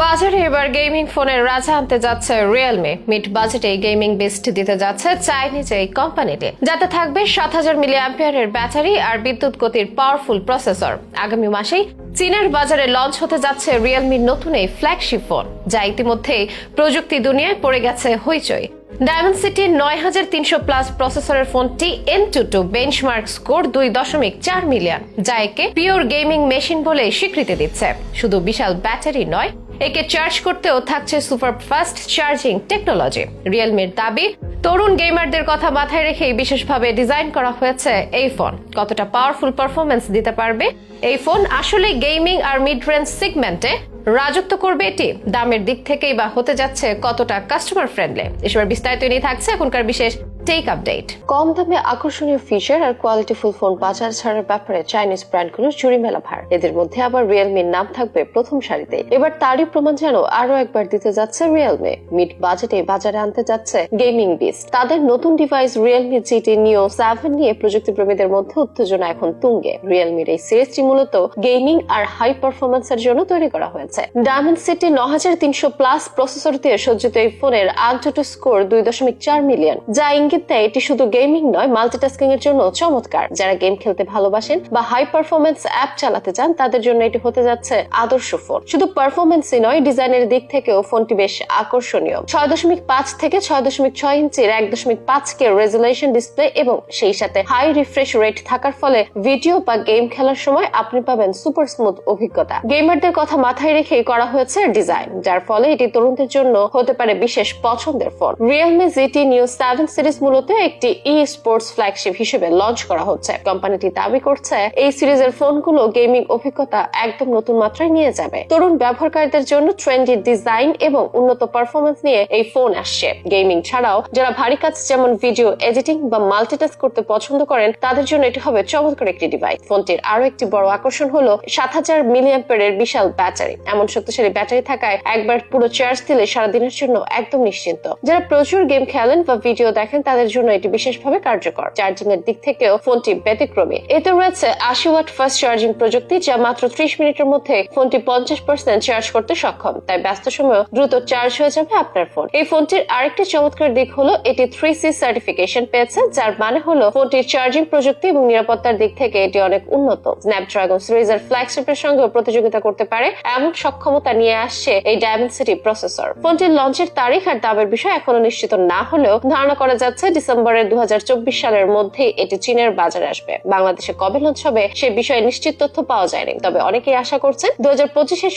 বাজারে এবার গেমিং ফোনের রাজা আনতে যাচ্ছে রিয়েলমি মিড বাজেটে গেমিং বেস্ট দিতে যাচ্ছে চাইনিজ এই কোম্পানিটি যাতে থাকবে সাত হাজার মিলি অ্যাম্পিয়ারের ব্যাটারি আর বিদ্যুৎ গতির পাওয়ারফুল প্রসেসর আগামী মাসেই চীনের বাজারে লঞ্চ হতে যাচ্ছে রিয়েলমির নতুন এই ফ্ল্যাগশিপ ফোন যা ইতিমধ্যেই প্রযুক্তি দুনিয়ায় পড়ে গেছে হইচই। ডায়মন্ড সিটি নয় হাজার তিনশো প্লাস প্রসেসরের ফোনটি N two two benchmark score দুই দশমিক চার মিলিয়ন যা একে পিওর গেমিং মেশিন বলে স্বীকৃতি দিচ্ছে। শুধু বিশাল ব্যাটারি নয় একে চার্জ করতেও থাকছে সুপার ফাস্ট চার্জিং টেকনোলজি রিয়েলমির দাবি, তরুণ গেমারদের কথা মাথায় রেখেই বিশেষভাবে ডিজাইন করা হয়েছে এই ফোন কতটা পাওয়ারফুল পারফরমেন্স দিতে পারবে এই ফোন আসলে গেমিং আর মিড রেঞ্জ সিগমেন্টে রাজত্ব করবে এটি। দামের দিক থেকেই বা হতে যাচ্ছে কতটা কাস্টমার ফ্রেন্ডলি এসবের বিস্তারিত নিয়ে থাকছে এখনকার বিশেষ টেক আপডেট কম দামে আকর্ষণীয় ফিচার আর কোয়ালিটিফুল ফোন বাজার ছাড়ার ব্যাপারে চাইনিজ ব্র্যান্ডগুলোর জুড়ি মেলা ভার। এদের মধ্যে আবার রিয়েলমির নাম থাকবে প্রথম সারিতে। এবার তারই প্রমাণ যেন আরও একবার দিতে যাচ্ছে রিয়েলমি মিড বাজেটে বাজারে আনতে যাচ্ছে গেমিং বিস তাদের নতুন device Realme GT Neo seven নিয়ে প্রযুক্তি প্রেমীদের মধ্যে উত্তেজনা এখন তুঙ্গে। রিয়েলমির এই সিরিজটি মূলত গেমিং আর হাই পারফরমেন্সের জন্য তৈরি করা হয়েছে। ডায়মন্ড সিটি ন হাজার তিনশো প্লাস প্রসেসর দিয়ে সজ্জিত এই ফোনের আনটুটু স্কোর দুই দশমিক চার মিলিয়ন যা ইঙ্গিত এটি শুধু গেমিং নয় মাল্টিটাস্কিং এর জন্য চমৎকার। যারা গেম খেলতে ভালোবাসেন বা হাই পারফরমেন্স অ্যাপ চালাতে চান, তাদের জন্য এটি হতে যাচ্ছে আদর্শ ফোন। শুধু পারফরমেন্সই নয় ডিজাইনের দিক থেকেও ফোনটি বেশ আকর্ষণীয়। ছয় দশমিক পাঁচ থেকে ছয় দশমিক ছয় ইঞ্চির এক দশমিক পাঁচ কে রেজুলেশন ডিসপ্লে এবং সেই সাথে হাই রিফ্রেশ রেট থাকার ফলে ভিডিও বা গেম খেলার সময় আপনি পাবেন সুপার স্মুথ অভিজ্ঞতা। গেমারদের কথা মাথায় রেখে করা হয়েছে ডিজাইন যার ফলে এটি তরুণদের জন্য হতে পারে বিশেষ পছন্দের phone. Realme GT Neo seven series মূলত একটি ই স্পোর্টস ফ্ল্যাগশিপ হিসেবে লঞ্চ করা হচ্ছে। কোম্পানিটি দাবি করছে, এই সিরিজের ফোনগুলো গেমিং অভিজ্ঞতা একদম নতুন মাত্রায় নিয়ে যাবে। তরুণ ব্যবহারকারীদের জন্য ট্রেন্ডি ডিজাইন এবং উন্নত পারফরমেন্স নিয়ে এই ফোন আসছে। গেমিং ছাড়াও, যারা ভারী কাজ যেমন ভিডিও এডিটিং বা মাল্টিটাস্ক করতে পছন্দ করেন, তাদের জন্য এটি হবে চমৎকার একটি ডিভাইস ফোনটির আরও একটি বড় আকর্ষণ হলো সাত হাজার মিলিয়াম্পের বিশাল ব্যাটারি। এমন শক্তিশালী ব্যাটারি থাকায় একবার পুরো চার্জ দিলে সারাদিনের জন্য একদম নিশ্চিন্ত। যারা প্রচুর গেম খেলেন বা ভিডিও দেখেন তাদের জন্য এটি বিশেষভাবে কার্যকর। চার্জিং এর দিক থেকেও ফোনটি ব্যতিক্রমী। এতে রয়েছে আশি ওয়াট ফাস্ট চার্জিং প্রযুক্তি, যা মাত্র ত্রিশ মিনিটের মধ্যে ফোনটি পঞ্চাশ পার্সেন্ট চার্জ করতে সক্ষম। তাই ব্যস্ত সময় দ্রুত চার্জ হয়ে যাবে আপনার ফোন। এই ফোনটির আরেকটি চমৎকার দিক হলো, এটি থ্রি সি সার্টিফিকেশন পেয়েছে, যার মানে হলো ফোনটির চার্জিং প্রযুক্তি এবং নিরাপত্তার দিক থেকে এটি অনেক উন্নত। স্ন্যাপড্রাগন সিরিজের ফ্ল্যাগশিপের সঙ্গে প্রতিযোগিতা করতে পারে, এমন সক্ষমতা নিয়ে আসছে এই ডায়মন্ড সিটি প্রসেসর ফোনটির লঞ্চের তারিখ আর দামের বিষয় এখনও নিশ্চিত না হলেও ধারণা করা যাচ্ছে ডিসেম্বরের দু হাজার চব্বিশ সালের মধ্যে এটি চীনের বাজারে আসবে। বাংলাদেশে কবে লঞ্চ হবে সে বিষয়ে নিশ্চিত তথ্য পাওয়া যায়নি, তবে অনেকেই আশা করছেন দু হাজার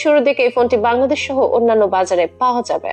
শুরুর দিকে এই ফোনটি বাংলাদেশ সহ অন্যান্য বাজারে পাওয়া যাবে।